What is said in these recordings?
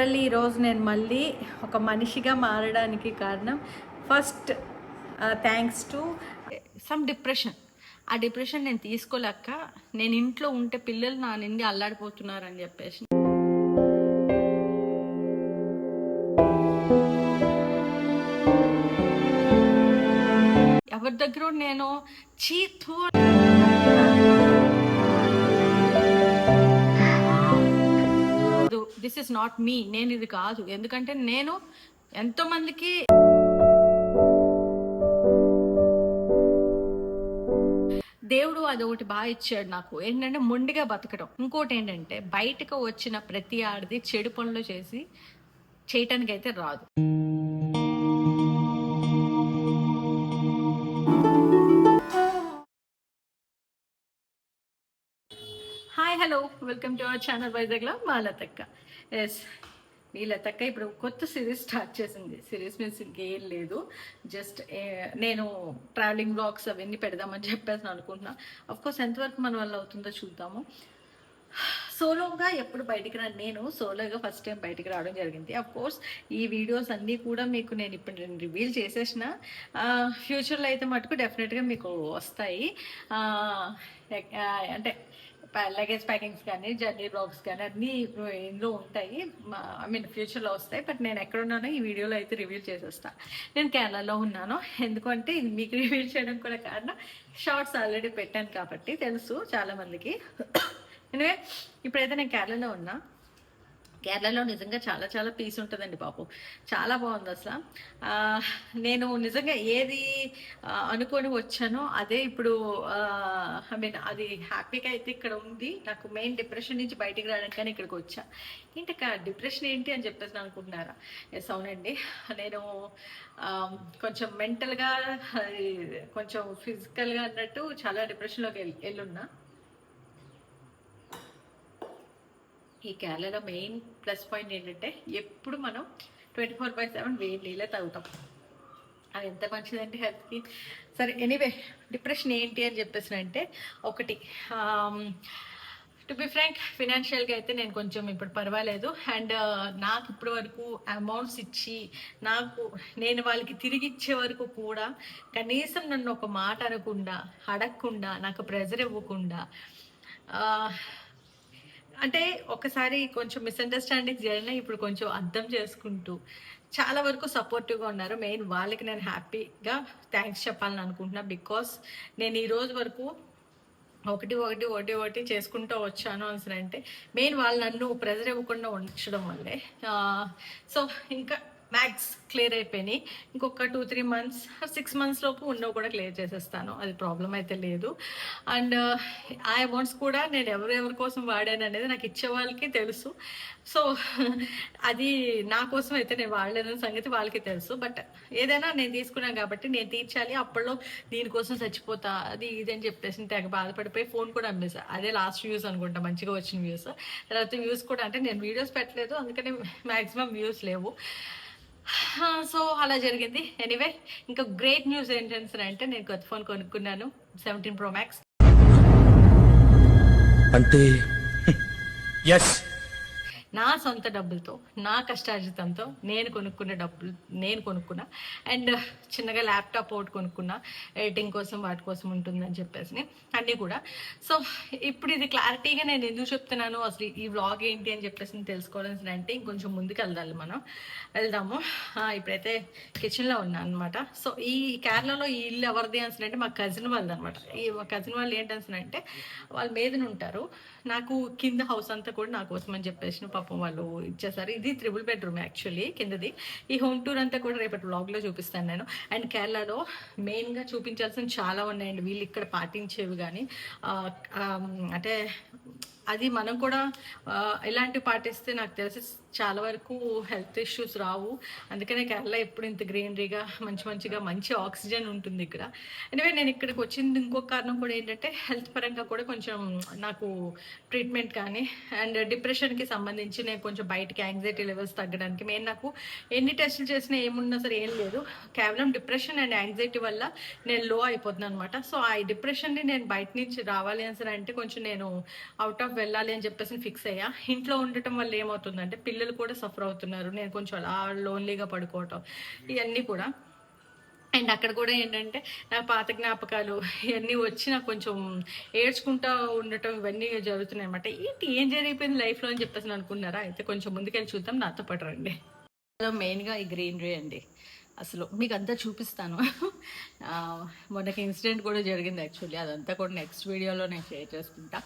మళ్ళీ ఈరోజు నేను మళ్ళీ ఒక మనిషిగా మారడానికి కారణం first thanks to some depression ఆ డిప్రెషన్ నేను తీసుకోలేక నేను ఇంట్లో ఉంటే పిల్లలు నా నిండి అల్లాడిపోతున్నారని చెప్పేసి. ఎవరి దగ్గర నేను చీతో దిస్ ఇస్ నాట్ మీ నేను ఇది కాదు. ఎందుకంటే నేను ఎంతో మందికి దేవుడు అది ఒకటి బాగా ఇచ్చాడు నాకు. ఏంటంటే మొండిగా బతకడం. ఇంకోటి ఏంటంటే బయటకు వచ్చిన ప్రతి ఆడిది చెడు పనులు చేసి చేయటానికి అయితే రాదు. Hello welcome to our channel వైజాగ్లో మా లతక్క. ఎస్ మీ లతక్క ఇప్పుడు కొత్త సిరీస్ స్టార్ట్ చేసింది. సిరీస్ మీన్స్ ఇంకేం లేదు. జస్ట్ నేను ట్రావెలింగ్ బ్లాగ్స్ అవన్నీ పెడదామని చెప్పేసి అనుకుంటున్నా. అఫ్ కోర్స్ ఎంతవరకు మన వల్ల అవుతుందో చూద్దాము. సోలోగా ఎప్పుడు బయటికి రా నేను సోలోగా ఫస్ట్ టైం బయటికి రావడం జరిగింది. అఫ్ కోర్స్ ఈ వీడియోస్ అన్నీ కూడా మీకు నేను ఇప్పుడు రివీల్ చేసేసిన. ఫ్యూచర్లో అయితే మటుకు డెఫినెట్గా మీకు వస్తాయి. ఎక్- అంటే లగేజ్ ప్యాకింగ్స్ కానీ జర్నీ బ్లాగ్స్ కానీ అన్నీ ఇందులో ఉంటాయి. ఐ మీన్ ఫ్యూచర్లో వస్తాయి. బట్ నేను ఎక్కడున్నానో ఈ వీడియోలో అయితే రివ్యూ చేసేస్తా. నేను కేరళలో ఉన్నాను. ఎందుకంటే ఇది మీకు రివ్యూ చేయడం కూడా కారణం షార్ట్స్ ఆల్రెడీ పెట్టాను కాబట్టి తెలుసు చాలామందికి. ఎనివే ఇప్పుడైతే నేను కేరళలో ఉన్నా. కేరళలో నిజంగా చాలా చాలా పీస్ ఉంటుందండి బాబు. చాలా బాగుంది అసలు. నేను నిజంగా ఏది అనుకొని వచ్చానో అదే ఇప్పుడు ఐ మీన్ అది హ్యాపీగా అయితే ఇక్కడ ఉంది. నాకు మెయిన్ డిప్రెషన్ నుంచి బయటికి రావడానికి కానీ ఇక్కడికి వచ్చా. ఏంటి డిప్రెషన్ ఏంటి అని చెప్పేసి అనుకుంటున్నారా? ఎస్ అవునండి. నేను కొంచెం మెంటల్గా కొంచెం ఫిజికల్గా అన్నట్టు చాలా డిప్రెషన్లోకి వెళ్ళి వెళ్ళున్నా. ఈ కేరళలో మెయిన్ ప్లస్ పాయింట్ ఏంటంటే ఎప్పుడు మనం ట్వంటీ ఫోర్ బై సెవెన్ వేడి నీళ్ళే తాగుతాం. అది ఎంత మంచిదండి హెల్త్కి? సరే ఎనీవే డిప్రెషన్ ఏంటి అని చెప్పేసి అంటే ఒకటి టు బి ఫ్రాంక్ ఫినాన్షియల్గా అయితే నేను కొంచెం ఇప్పుడు పర్వాలేదు. అండ్ నాకు ఇప్పటి వరకు అమౌంట్స్ ఇచ్చి నాకు నేను వాళ్ళకి తిరిగి ఇచ్చే వరకు కూడా కనీసం నన్ను ఒక మాట అనకుండా అడగకుండా నాకు ప్రెజర్ ఇవ్వకుండా అంటే ఒకసారి కొంచెం మిస్అండర్స్టాండింగ్ జరిగినా ఇప్పుడు కొంచెం అర్థం చేసుకుంటూ. చాలా వరకు సపోర్టివ్గా ఉన్నారు. మెయిన్ వాళ్ళకి నేను హ్యాపీగా థ్యాంక్స్ చెప్పాలని అనుకుంటున్నా. బికాస్ నేను ఈ రోజు వరకు ఒకటి ఒకటి ఒకటి ఒకటి చేసుకుంటూ వచ్చాను అని అంటే మెయిన్ వాళ్ళు నన్ను ప్రెజర్ ఇవ్వకుండా ఉంచడం వల్లే. సో ఇంకా మ్యాథ్స్ క్లియర్ అయిపోయినాయి. ఇంకొక two three months six months లోపు ఉన్నవి కూడా క్లియర్ చేసేస్తాను. అది ప్రాబ్లం అయితే లేదు. అండ్ ఆ అమౌంట్స్ కూడా నేను ఎవరెవరి కోసం వాడాను అనేది నాకు ఇచ్చే వాళ్ళకి తెలుసు. సో అది నా కోసం అయితే నేను వాడలేదన్న సంగతి వాళ్ళకి తెలుసు. బట్ ఏదైనా నేను తీసుకున్నాను కాబట్టి నేను తీర్చాలి. అప్పట్లో దీనికోసం చచ్చిపోతా అది ఇది అని చెప్పేసి తెగ బాధపడిపోయి ఫోన్ కూడా అమ్మేసా. అదే లాస్ట్ వ్యూస్ అనుకుంటా మంచిగా వచ్చిన వ్యూస్ తర్వాత వ్యూస్ కూడా అంటే నేను వీడియోస్ పెట్టలేదు. అందుకని మ్యాక్సిమం వ్యూస్ లేవు. సో అలా జరిగింది. ఎనీవే ఇంకా గ్రేట్ న్యూస్ ఏంటంటే అంటే నేను కొత్త ఫోన్ కొనుక్కున్నాను సెవెంటీన్ ప్రో మ్యాక్స్ అంటే ఎస్ నా సొంత డబ్బులతో నా కష్టార్జితంతో నేను కొనుక్కున్న డబ్బులు నేను కొనుక్కున్నా అండ్ చిన్నగా ల్యాప్టాప్ ఒకటి కొనుక్కున్నా ఎడిటింగ్ కోసం వాటి కోసం ఉంటుందని చెప్పేసి అన్నీ కూడా. సో ఇప్పుడు ఇది క్లారిటీగా నేను ఎందుకు చెప్తున్నాను? అసలు ఈ వ్లాగ్ ఏంటి అని చెప్పేసి తెలుసుకోవాల్సిన అంటే ఇంకొంచెం ముందుకు వెళ్దాలి మనం. వెళ్దాము. ఇప్పుడైతే కిచెన్లో ఉన్నాను అనమాట సో ఈ కేరళలో ఈ ఇల్లు ఎవరిది అని అంటే మా కజిన్ వాళ్ళది అనమాట ఈ మా కజిన్ వాళ్ళు ఏంటని అంటే వాళ్ళు మీదన ఉంటారు. నాకు కింద హౌస్ అంతా కూడా నా కోసం అని చెప్పేసి పాపం వాళ్ళు ఇచ్చేసారు. ఇది త్రిబుల్ బెడ్రూమ్ యాక్చువల్లీ కిందది. ఈ హోమ్ టూర్ అంతా కూడా రేపటి బ్లాగ్లో చూపిస్తాను నేను. అండ్ కేరళలో మెయిన్గా చూపించాల్సిన చాలా ఉన్నాయండి. వీళ్ళు ఇక్కడ పాటించేవి కానీ అంటే అది మనం కూడా ఇలాంటివి పాటిస్తే నాకు తెలిసి చాలా వరకు హెల్త్ ఇష్యూస్ రావు. అందుకనే కేరళ ఎప్పుడు ఇంత గ్రీనరీగా మంచి మంచిగా మంచి ఆక్సిజన్ ఉంటుంది ఇక్కడ. ఎనివే నేను ఇక్కడికి వచ్చింది ఇంకొక కారణం కూడా ఏంటంటే హెల్త్ పరంగా కూడా కొంచెం నాకు ట్రీట్మెంట్ కానీ అండ్ డిప్రెషన్కి సంబంధించి నేను కొంచెం బయటికి యాంగ్జైటీ లెవెల్స్ తగ్గడానికి మెయిన్ నాకు ఎన్ని టెస్టులు చేసినా ఏమున్నా సరే ఏం లేదు. కేవలం డిప్రెషన్ అండ్ యాంగ్జైటీ వల్ల నేను లో అయిపోతున్నాను అనమాట సో ఆ డిప్రెషన్ని నేను బయట నుంచి రావాలి అని సరే అంటే కొంచెం నేను అవుట్ ఆఫ్ వెళ్ళాలి అని చెప్పేసి ఫిక్స్ అయ్యా. ఇంట్లో ఉండటం వల్ల ఏమవుతుందంటే పిల్లలు కూడా సఫర్ అవుతున్నారు. నేను కొంచెం అలా లోన్లీగా పడుకోవటం ఇవన్నీ కూడా. అండ్ అక్కడ కూడా ఏంటంటే నా పాత జ్ఞాపకాలు ఇవన్నీ వచ్చి నాకు కొంచెం ఏడ్చుకుంటా ఉండటం ఇవన్నీ జరుగుతున్నాయి అనమాట ఏంటి ఏం జరిగిపోయింది లైఫ్లో అని చెప్పేసి అనుకున్నారా? అయితే కొంచెం ముందుకెళ్ళి చూద్దాం. నాతో పాటు రండి. మెయిన్గా ఈ గ్రీనరీ అండి. అసలు మీకు అంతా చూపిస్తాను మొన్నకి ఇన్సిడెంట్ కూడా జరిగింది యాక్చువల్లీ. అదంతా కూడా నెక్స్ట్ వీడియోలో నేను షేర్ చేసుకుంటా.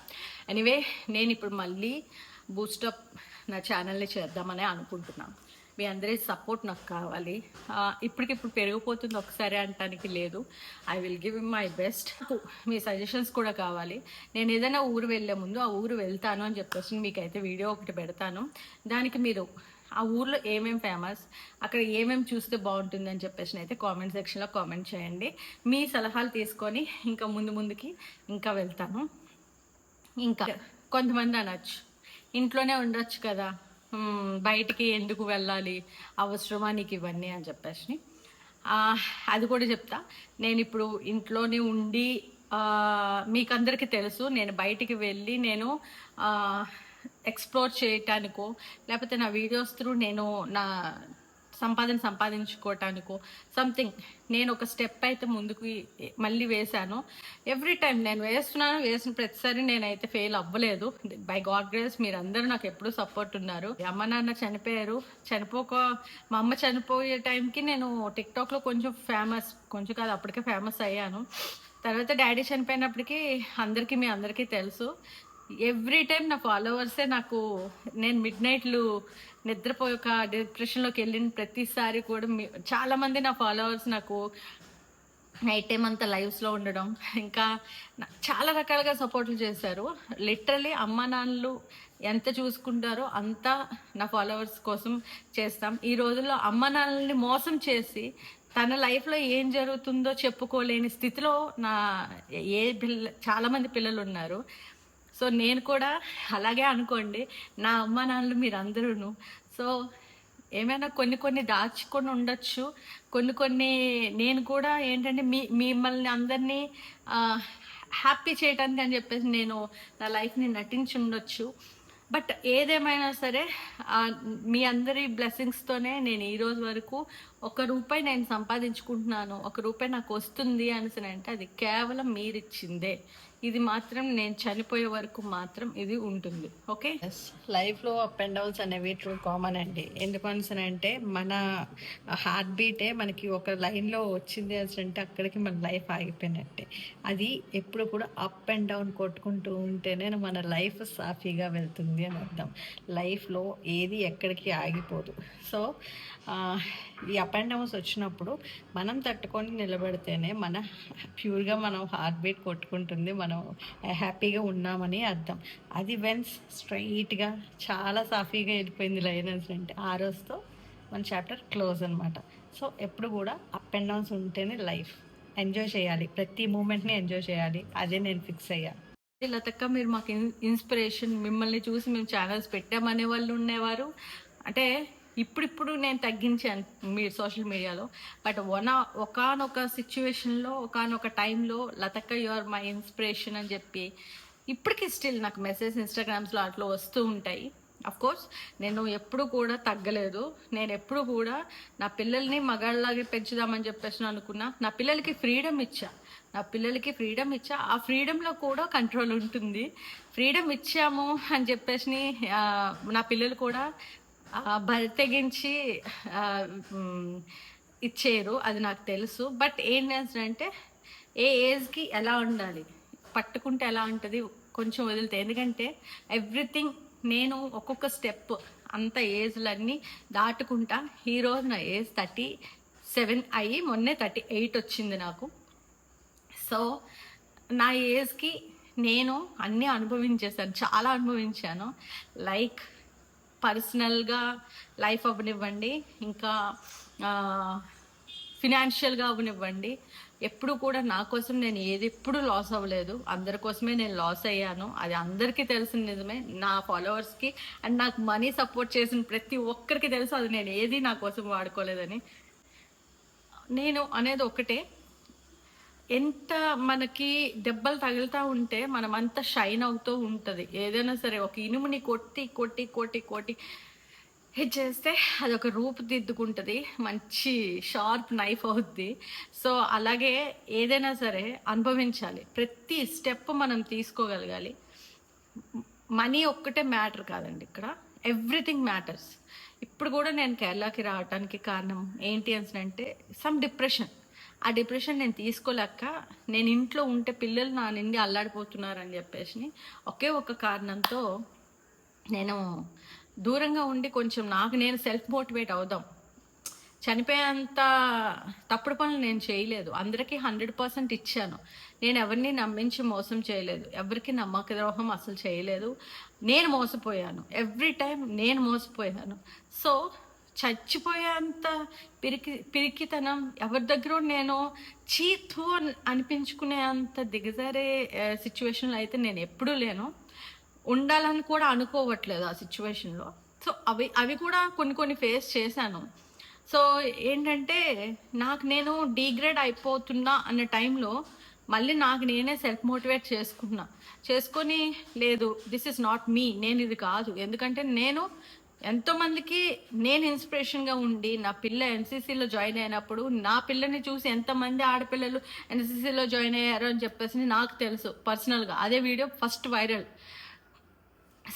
ఎనీవే నేను ఇప్పుడు మళ్ళీ బూస్టప్ నా ఛానల్ని చేద్దామని అనుకుంటున్నాను మీ అందరి సపోర్ట్ నాకు కావాలి. ఇప్పటికిప్పుడు పెరిగిపోతుంది ఒకసారి అనటానికి లేదు. I will give my best me suggestions కూడా కావాలి. నేను ఏదైనా ఊరు వెళ్ళే ముందు ఆ ఊరు వెళ్తాను అని చెప్పేసి మీకైతే వీడియో ఒకటి పెడతాను. దానికి మీరు ఆ ఊర్లో ఏమేం ఫేమస్ అక్కడ ఏమేం చూస్తే బాగుంటుంది అని చెప్పేసి అయితే కామెంట్ సెక్షన్లో కామెంట్ చేయండి. మీ సలహాలు తీసుకొని ఇంకా ముందు ముందుకి ఇంకా వెళ్తాను. ఇంకా కొంతమంది అనొచ్చు. ఇంట్లోనే ఉండొచ్చు కదా. బయటికి ఎందుకు వెళ్ళాలి? అవసరమా నీకు ఇవన్నీ అని చెప్పేసి. అది కూడా చెప్తా. నేను ఇప్పుడు ఇంట్లోనే ఉండి ఆ, మీకు అందరికీ తెలుసు నేను బయటికి వెళ్ళి నేను ఎక్స్ప్లోర్ చేయటానికో లేకపోతే నా వీడియోస్ త్రూ నేను నా సంపాదన సంపాదించుకోవటానికో సంథింగ్ నేను ఒక స్టెప్ అయితే ముందుకు మళ్ళీ వేశాను. ఎవ్రీ టైం నేను వేస్తున్నాను వేసిన ప్రతిసారి నేనైతే ఫెయిల్ అవ్వలేదు. బై గాడ్ గ్రేస్ మీరందరూ నాకు ఎప్పుడు సపోర్ట్ ఉన్నారు. అమ్మ నాన్న చనిపోయారు. చనిపోక మా అమ్మ చనిపోయే టైంకి నేను టిక్టాక్లో కొంచెం ఫేమస్ కొంచెం కాదు అప్పటికే ఫేమస్ అయ్యాను. తర్వాత డాడీ చనిపోయినప్పటికీ అందరికీ మీ అందరికీ తెలుసు. ఎవ్రీ టైం నా ఫాలోవర్సే నాకు నేను మిడ్ నైట్లు నిద్రపోయాక ఒక డిప్రెషన్లోకి వెళ్ళిన ప్రతిసారి కూడా చాలామంది నా ఫాలోవర్స్ నాకు నైట్ టైం అంతా లైవ్స్లో ఉండడం. ఇంకా చాలా రకాలుగా సపోర్ట్లు చేశారు. లిటరలీ అమ్మ నాన్నలు ఎంత చూసుకుంటారో అంత నా ఫాలోవర్స్ కోసం చేస్తాం. ఈ రోజుల్లో అమ్మ నాన్నల్ని మోసం చేసి తన లైఫ్లో ఏం జరుగుతుందో చెప్పుకోలేని స్థితిలో నా ఏ పిల్ల చాలామంది పిల్లలు ఉన్నారు. సో నేను కూడా అలాగే అనుకోండి. నా అమ్మ నాన్నలు మీరందరూను. సో ఏమైనా కొన్ని కొన్ని దాచుకొని ఉండొచ్చు. కొన్ని కొన్ని నేను కూడా ఏంటంటే మీ మిమ్మల్ని అందరినీ హ్యాపీ చేయడానికి అని చెప్పేసి నేను నా లైఫ్ని నటించి ఉండొచ్చు. బట్ ఏదేమైనా సరే మీ అందరి బ్లెస్సింగ్స్తోనే నేను ఈ రోజు వరకు ఒక రూపాయి నేను సంపాదించుకుంటున్నాను. ఒక రూపాయి నాకు వస్తుంది అనేసి అంటే అది కేవలం మీరిచ్చిందే. ఇది మాత్రం నేను చనిపోయే వరకు మాత్రం ఇది ఉంటుంది. ఓకే? లైఫ్లో అప్ అండ్ డౌన్స్ అనేవి ట్రూ కామన్ అండి. ఎందుకు అంటే మన హార్ట్ బీటే మనకి ఒక లైన్లో వచ్చింది అంటే అక్కడికి మన లైఫ్ ఆగిపోయినట్టే. అది ఎప్పుడు కూడా అప్ అండ్ డౌన్ కొట్టుకుంటూ ఉంటేనే మన లైఫ్ సాఫీగా వెళ్తుంది అని అర్థం. లైఫ్లో ఏది ఎక్కడికి ఆగిపోదు. సో ఈ అప్ అండ్ డౌన్స్ వచ్చినప్పుడు మనం తట్టుకొని నిలబడితేనే మన ప్యూర్గా మనం హార్ట్ బీట్ కొట్టుకుంటుంది మనం హ్యాపీగా ఉన్నామని అర్థం. అది వెన్స్ స్ట్రైట్గా చాలా సాఫీగా వెళ్ళిపోయింది లైనన్స్ అంటే ఆ రోజుతో మన చాప్టర్ క్లోజ్ అనమాట సో ఎప్పుడు కూడా అప్ అండ్ డౌన్స్ ఉంటేనే లైఫ్. ఎంజాయ్ చేయాలి. ప్రతి మూమెంట్ని ఎంజాయ్ చేయాలి. అదే నేను ఫిక్స్ అయ్యా. లతక్క మీరు మాకు ఇన్- ఇన్స్పిరేషన్ మిమ్మల్ని చూసి మేము ఛానల్స్ పెట్టామనే వాళ్ళు ఉండేవారు. అంటే ఇప్పుడిప్పుడు నేను తగ్గించాను మీ సోషల్ మీడియాలో. బట్ వన్ ఒకనొక సిచ్యువేషన్లో ఒకనొక టైంలో లతక్క యు ఆర్ మై ఇన్స్పిరేషన్ అని చెప్పి ఇప్పటికీ స్టిల్ నాకు మెసేజ్ ఇన్స్టాగ్రామ్స్లో అట్లా వస్తూ ఉంటాయి. అఫ్ కోర్స్ నేను ఎప్పుడు కూడా తగ్గలేదు. నేను ఎప్పుడు కూడా నా పిల్లల్ని మగాళ్ళలాగే పెంచుదామని చెప్పేసి అనుకున్నా. నా పిల్లలకి ఫ్రీడమ్ ఇచ్చా. నా పిల్లలకి ఫ్రీడమ్ ఇచ్చా. ఆ ఫ్రీడంలో కూడా కంట్రోల్ ఉంటుంది. ఫ్రీడమ్ ఇచ్చాము అని చెప్పేసి నా పిల్లలు కూడా బరి తెగించి ఇచ్చేరు అది నాకు తెలుసు. బట్ ఏంటంటే ఏ ఏజ్కి ఎలా ఉండాలి? పట్టుకుంటే ఎలా ఉంటుంది? కొంచెం వదిలితే. ఎందుకంటే ఎవ్రీథింగ్ నేను ఒక్కొక్క స్టెప్ అంత ఏజ్లన్నీ దాటుకుంటా. ఈరోజు నా ఏజ్ థర్టీ సెవెన్ అయ్యి మొన్నే థర్టీ ఎయిట్ వచ్చింది నాకు. సో నా ఏజ్కి నేను అన్నీ అనుభవించేసాను చాలా అనుభవించాను. లైక్ పర్సనల్గా లైఫ్ అవ్వనివ్వండి. ఇంకా ఫినాన్షియల్గా అవ్వనివ్వండి. ఎప్పుడు కూడా నా కోసం నేను ఏది ఎప్పుడు లాస్ అవ్వలేదు. అందరి కోసమే నేను లాస్ అయ్యాను. అది అందరికీ తెలిసిన నిజమే. నా ఫాలోవర్స్కి అండ్ నాకు మనీ సపోర్ట్ చేసిన ప్రతి ఒక్కరికి తెలుసు. అది నేను ఏది నా కోసం వాడుకోలేదని. నేను అనేది ఒకటే. ఎంత మనకి దెబ్బలు తగులుతూ ఉంటే మనం అంత షైన్ అవుతూ ఉంటుంది. ఏదైనా సరే ఒక ఇనుముని కొట్టి కొట్టి కొట్టి కొట్టి ఇది చేస్తే అది ఒక రూపుదిద్దుకుంటుంది. మంచి షార్ప్ నైఫ్ అవుద్ది. సో అలాగే ఏదైనా సరే అనుభవించాలి. ప్రతి స్టెప్ మనం తీసుకోగలగాలి. మనీ ఒక్కటే మ్యాటర్ కాదండి ఇక్కడ. Everything matters. ఇప్పుడు కూడా నేను కేరళకి రావడానికి కారణం ఏంటి అంటే సమ్ డిప్రెషన్. ఆ డిప్రెషన్ నేను తీసుకోలేక నేను ఇంట్లో ఉంటే పిల్లలు నా నిండి అల్లాడిపోతున్నారని చెప్పేసి ఒకే ఒక కారణంతో నేను దూరంగా ఉండి కొంచెం నాకు నేను సెల్ఫ్ మోటివేట్ అవుదాం. చనిపోయేంత తప్పుడు పనులు నేను చేయలేదు. అందరికీ హండ్రెడ్ పర్సెంట్ ఇచ్చాను. నేను ఎవరిని నమ్మించి మోసం చేయలేదు. ఎవరికి నమ్మక ద్రోహం అసలు చేయలేదు. నేను మోసపోయాను. ఎవ్రీ టైం నేను మోసపోయాను. సో చచ్చిపోయేంత పిరికి పిరికితనం ఎవరి దగ్గర నేను చీతు అనిపించుకునే అంత దిగజారే సిచ్యువేషన్లో అయితే నేను ఎప్పుడూ లేను. ఉండాలని కూడా అనుకోవట్లేదు ఆ సిచ్యువేషన్లో సో అవి అవి కూడా కొన్ని కొన్ని ఫేస్ చేశాను. సో ఏంటంటే నాకు నేను డీగ్రేడ్ అయిపోతున్నా అన్న టైంలో మళ్ళీ నాకు నేనే సెల్ఫ్ మోటివేట్ చేసుకున్నా. చేసుకొని లేదు దిస్ ఇస్ నాట్ మీ నేను ఇది కాదు. ఎందుకంటే నేను ఎంతోమందికి నేను ఇన్స్పిరేషన్గా ఉండి నా పిల్ల ఎన్సీసీలో జాయిన్ అయినప్పుడు నా పిల్లని చూసి ఎంతమంది ఆడపిల్లలు ఎన్సీసీలో జాయిన్ అయ్యారు అని చెప్పేసి నాకు తెలుసు పర్సనల్గా. అదే video first viral.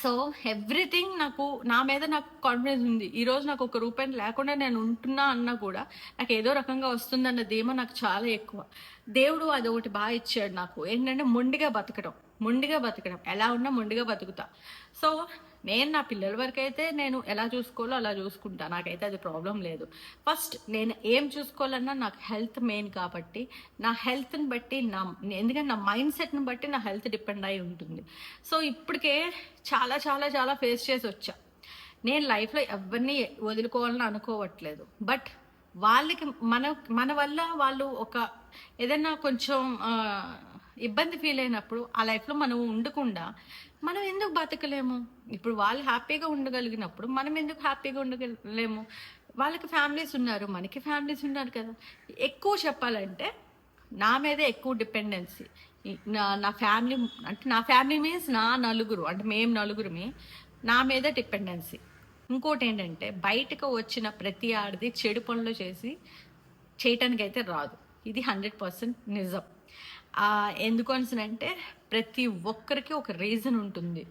So everything నాకు నా మీద నాకు కాన్ఫిడెన్స్ ఉంది. ఈరోజు నాకు ఒక రూపాయి లేకుండా నేను ఉంటున్నా అన్నా కూడా నాకు ఏదో రకంగా వస్తుందన్న ధీమా నాకు చాలా ఎక్కువ. దేవుడు అది ఒకటి బాగా ఇచ్చాడు నాకు. ఏంటంటే మొండిగా బతకడం. మొండిగా బతకడం. ఎలా ఉన్నా మొండిగా బతుకుతా. సో నేను నా పిల్లల వరకు అయితే నేను ఎలా చూసుకోవాలో అలా చూసుకుంటా. నాకైతే అది ప్రాబ్లం లేదు. ఫస్ట్ నేను ఏం చూసుకోవాలన్నా నాకు హెల్త్ మెయిన్ కాబట్టి నా హెల్త్ని బట్టి నా ఎందుకంటే నా మైండ్ సెట్ని బట్టి నా హెల్త్ డిపెండ్ అయి ఉంటుంది. సో ఇప్పటికే చాలా చాలా చాలా ఫేస్ చేసి వచ్చా. నేను లైఫ్లో ఎవరిని వదులుకోవాలని అనుకోవట్లేదు. బట్ వాళ్ళకి మన మన వల్ల వాళ్ళు ఒక ఏదైనా కొంచెం ఇబ్బంది ఫీల్ అయినప్పుడు ఆ లైఫ్లో మనం ఉండకుండా మనం ఎందుకు బతకలేము? ఇప్పుడు వాళ్ళు హ్యాపీగా ఉండగలిగినప్పుడు మనం ఎందుకు హ్యాపీగా ఉండగలేము? వాళ్ళకి ఫ్యామిలీస్ ఉన్నారు మనకి ఫ్యామిలీస్ ఉన్నారు కదా. ఎక్కువ చెప్పాలంటే నా మీదే ఎక్కువ డిపెండెన్సీ. నా నా ఫ్యామిలీ అంటే నా ఫ్యామిలీ మీన్స్ నా నలుగురు అంటే మేము నలుగురిమి నా మీద డిపెండెన్సీ. ఇంకోటి ఏంటంటే బయటకు వచ్చిన ప్రతి ఆడిది చెడు పనులు చేసి చేయటానికి అయితే రాదు. ఇది హండ్రెడ్ పర్సెంట్ నిజం. ఎందుకు అంటే ప్రతి ఒక్కరికి ఒక రీజన్ ఉంటుంది.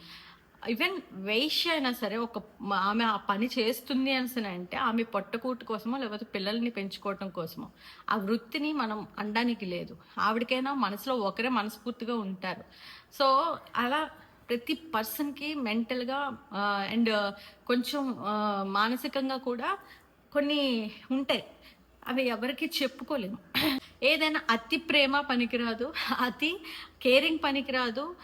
ఈవెన్ వేష్య అయినా సరే ఒక ఆమె ఆ పని చేస్తుంది అని అంటే ఆమె పొట్టకూటు కోసమో లేకపోతే పిల్లల్ని పెంచుకోవటం కోసమో ఆ వృత్తిని మనం అనడానికి లేదు. ఆవిడకైనా మనసులో ఒకరే మనస్ఫూర్తిగా ఉంటారు. సో అలా ప్రతి పర్సన్కి మెంటల్గా అండ్ కొంచెం మానసికంగా కూడా కొన్ని ఉంటాయి. అవి ఎవరికి చెప్పుకోలేము. ఏదైనా అతి ప్రేమ పనికిరాదు అతి కేరింగ్ పనికిరాదు.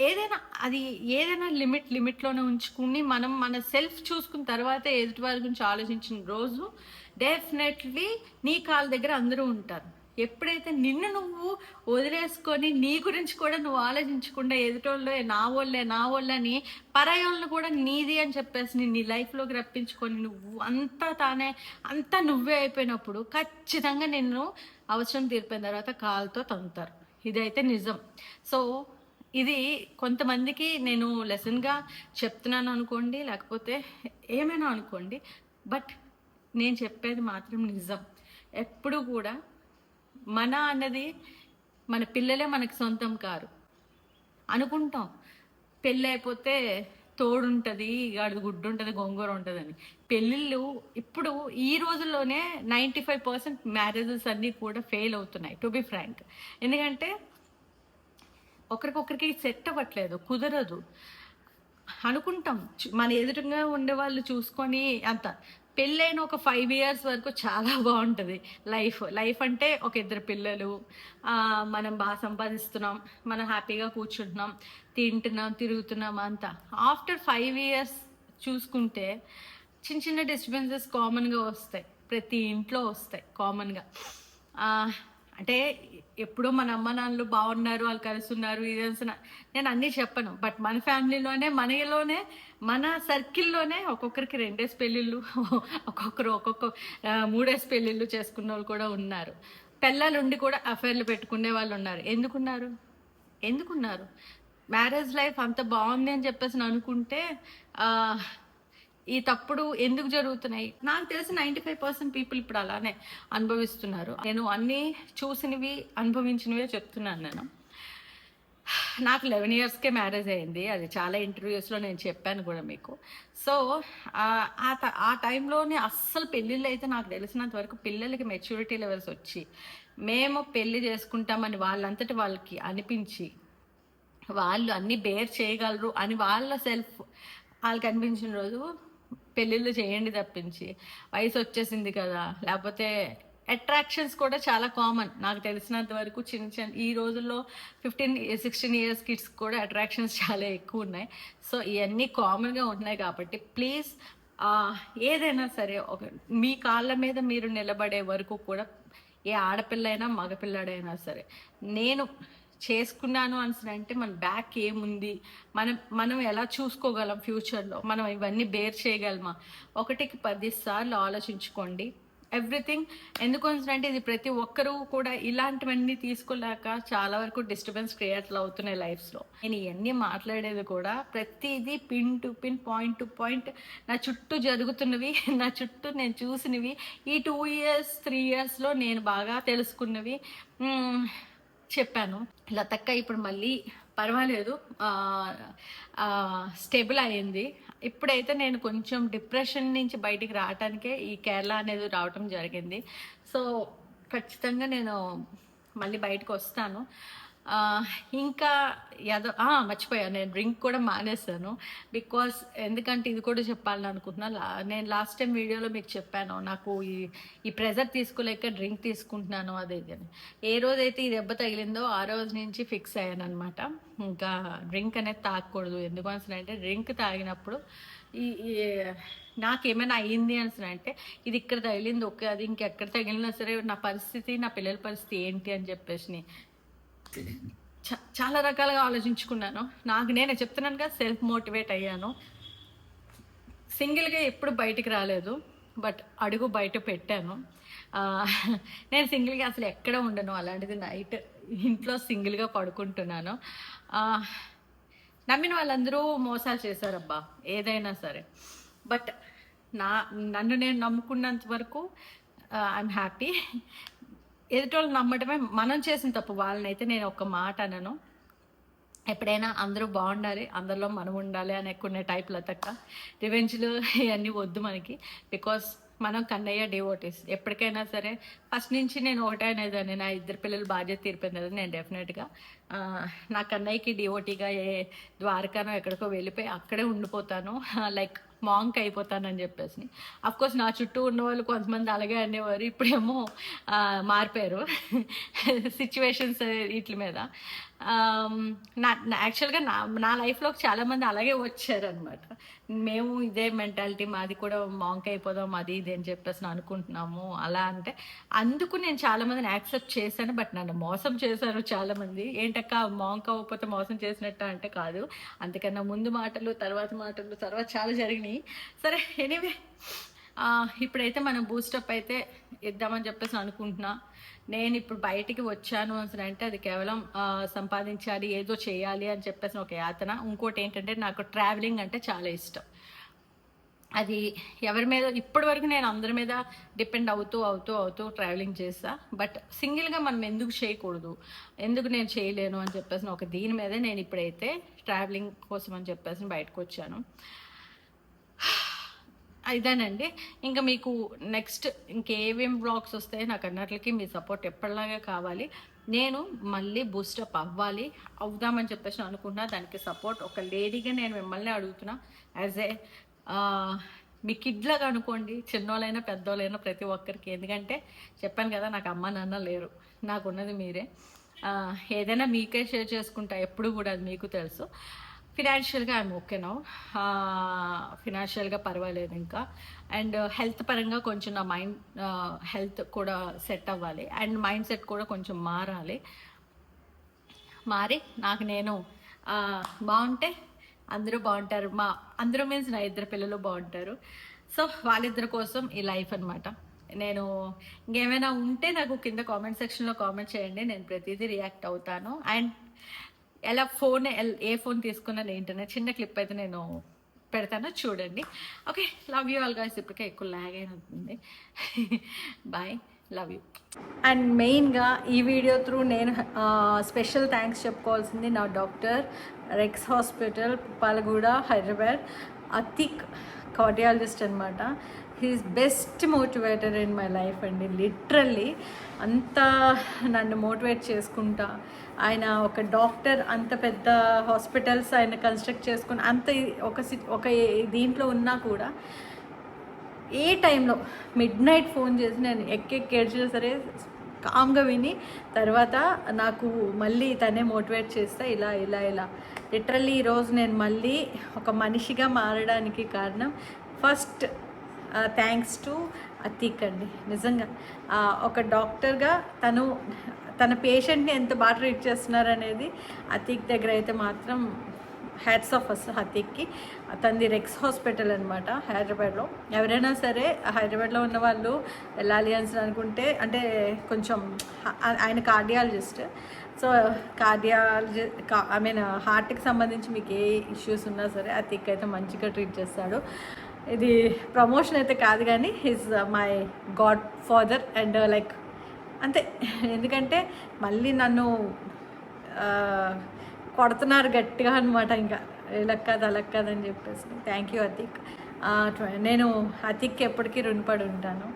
ఏదైనా అది ఏదైనా లిమిట్ లిమిట్లోనే ఉంచుకుని మనం మన సెల్ఫ్ చూసుకున్న తర్వాత ఎదుటి వారి గురించి ఆలోచించిన రోజు డెఫినెట్లీ నీ కాళ్ళ దగ్గర అందరూ ఉంటారు. ఎప్పుడైతే నిన్ను నువ్వు వదిలేసుకొని నీ గురించి కూడా నువ్వు ఆలోచించకుండా ఎదుటోళ్ళే నా వాళ్ళే నా వాళ్ళని పరాయోళ్ళని కూడా నీది అని చెప్పేసి నీ- నీ లైఫ్లోకి రప్పించుకొని నువ్వు అంతా తానే అంతా నువ్వే అయిపోయినప్పుడు ఖచ్చితంగా నిన్ను అవసరం తీరిపోయిన తర్వాత కాలుతో తంతారు ఇదైతే నిజం. సో ఇది కొంతమందికి నేను లెసన్గా చెప్తున్నాను అనుకోండి లేకపోతే ఏమైనా అనుకోండి బట్ నేను చెప్పేది మాత్రం నిజం. ఎప్పుడు కూడా మన అన్నది మన పిల్లలే మనకి సొంతం కారు. అనుకుంటాం. పెళ్ళి అయిపోతే తోడుంటుంది గాడిద గుడ్డు ఉంటుంది గోంగూర ఉంటుందని పెళ్ళిళ్ళు ఇప్పుడు ఈ రోజుల్లోనే నైంటీ ఫైవ్ పర్సెంట్ మ్యారేజెస్ అన్నీ కూడా ఫెయిల్ అవుతున్నాయి టు బి ఫ్రాంక్. ఎందుకంటే ఒకరికొకరికి సెట్ అవ్వట్లేదు కుదరదు. అనుకుంటాం. మన ఎదురుగా ఉండే వాళ్ళు చూసుకొని అంత. పెళ్ళైన ఒక ఫైవ్ ఇయర్స్ వరకు చాలా బాగుంటుంది. లైఫ్ లైఫ్ అంటే ఒక ఇద్దరు పిల్లలు మనం బాగా సంపాదిస్తున్నాం మనం హ్యాపీగా కూర్చుంటున్నాం తింటున్నాం తిరుగుతున్నాం అంతా. ఆఫ్టర్ ఫైవ్ ఇయర్స్ చూసుకుంటే చిన్న చిన్న డిస్టర్బెన్సెస్ కామన్గా వస్తాయి. ప్రతి ఇంట్లో వస్తాయి కామన్గా అంటే ఎప్పుడో మన అమ్మ నాన్నలు బాగున్నారు వాళ్ళు కలిసి ఉన్నారు ఇది నేను అన్నీ చెప్పను. బట్ మన ఫ్యామిలీలోనే మనలోనే మన సర్కిల్లోనే ఒక్కొక్కరికి రెండేసి పెళ్ళిళ్ళు ఒక్కొక్కరు ఒక్కొక్క మూడేసి పెళ్ళిళ్ళు చేసుకున్న వాళ్ళు కూడా ఉన్నారు. పిల్లలుండి కూడా అఫైర్లు పెట్టుకునే వాళ్ళు ఉన్నారు. ఎందుకున్నారు? ఎందుకున్నారు? మ్యారేజ్ లైఫ్ అంత బాగుంది అని చెప్పేసి నేను అనుకుంటే ఈ తప్పుడు ఎందుకు జరుగుతున్నాయి? నాకు తెలిసి నైంటీ ఫైవ్ పర్సెంట్ పీపుల్ ఇప్పుడు అలానే అనుభవిస్తున్నారు. నేను అన్నీ చూసినవి అనుభవించినవే చెప్తున్నాను నేను. నాకు లెవెన్ ఇయర్స్కే మ్యారేజ్ అయింది. అది చాలా ఇంటర్వ్యూస్లో నేను చెప్పాను కూడా మీకు. సో ఆ- ఆ ఆ టైంలోనే అస్సలు పెళ్ళిళ్ళు అయితే నాకు తెలిసినంత వరకు పిల్లలకి మెచ్యూరిటీ లెవెల్స్ వచ్చి మేము పెళ్ళి చేసుకుంటామని వాళ్ళంతటి వాళ్ళకి అనిపించి వాళ్ళు అన్ని బేర్ చేయగలరు అని వాళ్ళ సెల్ఫ్ వాళ్ళకి అనిపించిన రోజు పెళ్ళిళ్ళు చేయండి తప్పించి. వయసు వచ్చేసింది కదా. లేకపోతే అట్రాక్షన్స్ కూడా చాలా కామన్ నాకు తెలిసినంత వరకు చిన్న చిన్న ఈ రోజుల్లో ఫిఫ్టీన్ సిక్స్టీన్ ఇయర్స్ కిడ్స్ కూడా అట్రాక్షన్స్ చాలా ఎక్కువ ఉన్నాయి. సో ఇవన్నీ కామన్గా ఉంటున్నాయి కాబట్టి ప్లీజ్ ఏదైనా సరే ఒక మీ కాళ్ళ మీద మీరు నిలబడే వరకు కూడా ఏ ఆడపిల్ల అయినా మగపిల్లాడైనా సరే నేను చేసుకున్నాను అని అంటే మన బ్యాక్ ఏముంది? మనం మనం ఎలా చూసుకోగలం ఫ్యూచర్లో మనం ఇవన్నీ బేర్ చేయగలమా? ఒకటికి పది సార్లు ఆలోచించుకోండి. ఎవ్రీథింగ్ ఎందుకు అంటే ఇది ప్రతి ఒక్కరూ కూడా ఇలాంటివన్నీ తీసుకోలేక చాలా వరకు డిస్టర్బెన్స్ క్రియేట్లు అవుతున్నాయి లైఫ్స్లో నేను ఇవన్నీ మాట్లాడేది కూడా ప్రతిదీ pin to pin point to point నా చుట్టూ జరుగుతున్నవి నా చుట్టూ నేను చూసినవి ఈ టూ ఇయర్స్ త్రీ ఇయర్స్లో నేను బాగా తెలుసుకున్నవి. చెప్పాను. లతక్క ఇప్పుడు మళ్ళీ పర్వాలేదు. స్టేబుల్ అయింది ఇప్పుడైతే నేను కొంచెం డిప్రెషన్ నుంచి బయటికి రావటానికే ఈ కేరళ అనేది రావటం జరిగింది. సో ఖచ్చితంగా నేను మళ్ళీ బయటకు వస్తాను. ఇంకా ఏదో ఆ, మర్చిపోయాను నేను డ్రింక్ కూడా మానేశాను. బికాస్ ఎందుకంటే ఇది కూడా చెప్పాలని అనుకుంటున్నా. లా- నేను లాస్ట్ టైం వీడియోలో మీకు చెప్పాను నాకు ఈ ఈ ప్రెజర్ తీసుకోలేక డ్రింక్ తీసుకుంటున్నాను అదే అని. ఏ రోజైతే ఈ దెబ్బ తగిలిందో ఆ రోజు నుంచి ఫిక్స్ అయ్యాను అనమాట ఇంకా డ్రింక్ అనేది తాగకూడదు. ఎందుకు అంటే డ్రింక్ తాగినప్పుడు ఈ నాకేమైనా అయ్యింది అని అంటే ఇది ఇక్కడ తగిలింది ఓకే అది ఇంకెక్కడ తగిలినా సరే నా పరిస్థితి నా పిల్లల పరిస్థితి ఏంటి అని చెప్పేసి చాలా రకాలుగా ఆలోచించుకున్నాను. నాకు నేనే చెప్తున్నాను కదా సెల్ఫ్ మోటివేట్ అయ్యాను. సింగిల్గా ఎప్పుడు బయటికి రాలేదు బట్ అడుగు బయట పెట్టాను. నేను సింగిల్గా అసలు ఎక్కడ ఉండను అలాంటిది నైట్ ఇంట్లో సింగిల్గా పడుకుంటున్నాను. నమ్మిన వాళ్ళందరూ మోసాలు చేశారబ్బా ఏదైనా సరే. బట్ నా నన్ను నేను నమ్ముకున్నంత వరకు ఐఎమ్ హ్యాపీ ఎదుటోళ్ళు నమ్మటమే మనం చేసిన తప్పు. వాళ్ళనైతే నేను ఒక మాట అనను. ఎప్పుడైనా అందరూ బాగుండాలి అందరిలో మనం ఉండాలి అనే కొన్ని టైప్ల తక్క రివెంజ్లు ఇవన్నీ వద్దు మనకి. బికాస్ మనం కన్నయ్య డివోటీస్ ఎప్పటికైనా సరే ఫస్ట్ నుంచి నేను ఒకటే అనేదాన్ని. నా ఇద్దరు పిల్లలు బాధ్యత తీరిపోయినది నేను డెఫినెట్గా నా కన్నయ్యకి డివోటీగా ఏ ద్వారకానో ఎక్కడికో వెళ్ళిపోయి అక్కడే ఉండిపోతాను. లైక్ మాంక్ అయిపోతానని చెప్పేసి. అఫ్ కోర్స్ నా చుట్టూ ఉన్న వాళ్ళు కొంతమంది అలాగే అనేవారు. ఇప్పుడేమో మారిపోయారు. సిచ్యువేషన్స్ వీటి మీద. నా యాక్చువల్గా నా నా లైఫ్లో చాలామంది అలాగే వచ్చారనమాట మేము ఇదే మెంటాలిటీ మాది కూడా మాంక్ అయిపోదాం అది ఇది అని చెప్పేసి అనుకుంటున్నాము. అలా అంటే అందుకు నేను చాలామందిని యాక్సెప్ట్ చేశాను బట్ నన్ను మోసం చేశారు చాలామంది ఏంటక్క మాంక్ అవ్వకపోతే మోసం చేసినట్ట అంటే కాదు. అందుకన్నా ముందు మాటలు తర్వాత మాటలు తర్వాత చాలా జరిగినాయి. సరే ఎనీవే ఇప్పుడైతే మనం బూస్టప్ అయితే ఇద్దామని చెప్పేసి అనుకుంటున్నా. నేను ఇప్పుడు బయటికి వచ్చాను అని అంటే అది కేవలం సంపాదించాలి ఏదో చేయాలి అని చెప్పేసి ఒక యాతన. ఇంకోటి ఏంటంటే నాకు ట్రావెలింగ్ అంటే చాలా ఇష్టం. అది ఎవరి మీద ఇప్పటి వరకు నేను అందరి మీద డిపెండ్ అవుతూ అవుతూ అవుతూ ట్రావెలింగ్ చేస్తా. బట్ సింగిల్గా మనం ఎందుకు చేయకూడదు? ఎందుకు నేను చేయలేను అని చెప్పేసి ఒక దీని మీదే నేను ఇప్పుడైతే ట్రావెలింగ్ కోసం అని చెప్పేసి బయటకు వచ్చాను. ఇదేనండి. ఇంకా మీకు నెక్స్ట్ ఇంకేమేం బ్లాగ్స్ వస్తాయి నాకు అన్నట్లకి మీ సపోర్ట్ ఎప్పటిలాగే కావాలి. నేను మళ్ళీ బూస్టప్ అవ్వాలి అవుదామని చెప్పేసి అనుకున్నా దానికి సపోర్ట్ ఒక లేడీగా నేను మిమ్మల్ని అడుగుతున్నా. యాజ్ ఏ మీ కిడ్లాగా అనుకోండి చిన్నోళ్ళైనా పెద్దోళ్ళైనా ప్రతి ఒక్కరికి. ఎందుకంటే చెప్పాను కదా నాకు అమ్మ నాన్న లేరు. నాకున్నది మీరే. ఏదైనా మీకే షేర్ చేసుకుంటా. ఎప్పుడు కూడా అది మీకు తెలుసు. ఫినాన్షియల్గా ఐఎమ్ ఓకే నౌ ఫినాన్షియల్గా పర్వాలేదు ఇంకా. అండ్ హెల్త్ uh, పరంగా కొంచెం నా మైండ్ హెల్త్ కూడా సెట్ అవ్వాలి. అండ్ మైండ్ సెట్ కూడా కొంచెం మారాలి. మారి నాకు నేను బాగుంటే అందరూ బాగుంటారు. మా అందరూ మీన్స్ నా ఇద్దరు పిల్లలు బాగుంటారు. సో వాళ్ళిద్దరి కోసం ఈ లైఫ్ అనమాట నేను ఇంకేమైనా ఉంటే నాకు కింద కామెంట్ సెక్షన్లో కామెంట్ చేయండి. నేను ప్రతిదీ రియాక్ట్ అవుతాను. అండ్ ఎలా ఫోన్ ఎల్- ఏ ఫోన్ తీసుకున్నాను ఏంటనే చిన్న క్లిప్ అయితే నేను పెడతాను చూడండి. Okay love you all guys ఇప్పటికే ఎక్కువ లాగ్ అయినట్టుంది బాయ్ లవ్ యూ అండ్ మెయిన్గా ఈ వీడియో త్రూ నేను స్పెషల్ థ్యాంక్స్ చెప్పుకోవాల్సింది నా doctor Rex hospital Palaguda Hyderabad Atiq cardiologist అనమాట he's best motivator in my life అండి. లిటరల్లీ అంత నన్ను మోటివేట్ చేసుకుంటా. ఆయన ఒక డాక్టర్ అంత పెద్ద హాస్పిటల్స్ ఆయన కన్స్ట్రక్ట్ చేసుకుని అంత ఒక సి- ఒక దీంట్లో ఉన్నా కూడా ఏ టైంలో మిడ్ నైట్ ఫోన్ చేసి నేను ఎక్కెక్కి ఏడ్చినా సరే కామ్గా విని తర్వాత నాకు మళ్ళీ తనే మోటివేట్ చేస్తా ఇలా ఇలా ఇలా. లిటరల్లీ ఈరోజు నేను మళ్ళీ ఒక మనిషిగా మారడానికి కారణం ఫస్ట్ థ్యాంక్స్ టు అతీక్ అండి. నిజంగా ఒక డాక్టర్గా తను తన పేషెంట్ని ఎంత బాగా ట్రీట్ చేస్తున్నారనేది అతీక్ దగ్గర అయితే మాత్రం హ్యాట్స్ ఆఫ్ ఫస్ట్ హతీక్కి తనది రెక్స్ హాస్పిటల్ అనమాట హైదరాబాద్లో. ఎవరైనా సరే హైదరాబాద్లో ఉన్న వాళ్ళు వెళ్ళాలి అని అనుకుంటే అంటే కొంచెం ఆయన cardiologist so cardiology I mean హార్ట్కి సంబంధించి మీకు ఏ ఇష్యూస్ ఉన్నా సరే అతిక్ అయితే మంచిగా ట్రీట్ చేస్తాడు. ఇది ప్రమోషన్ అయితే కాదు కానీ his my god father and like అంతే. ఎందుకంటే మళ్ళీ నన్ను uh, కొడుతున్నారు గట్టిగా అనమాట ఇంకా. ఇలా కాదు అలా కాదు అని చెప్పేసి. Thank you Atiq. నేను అతిక్కి ఎప్పటికీ రుణపడి ఉంటాను.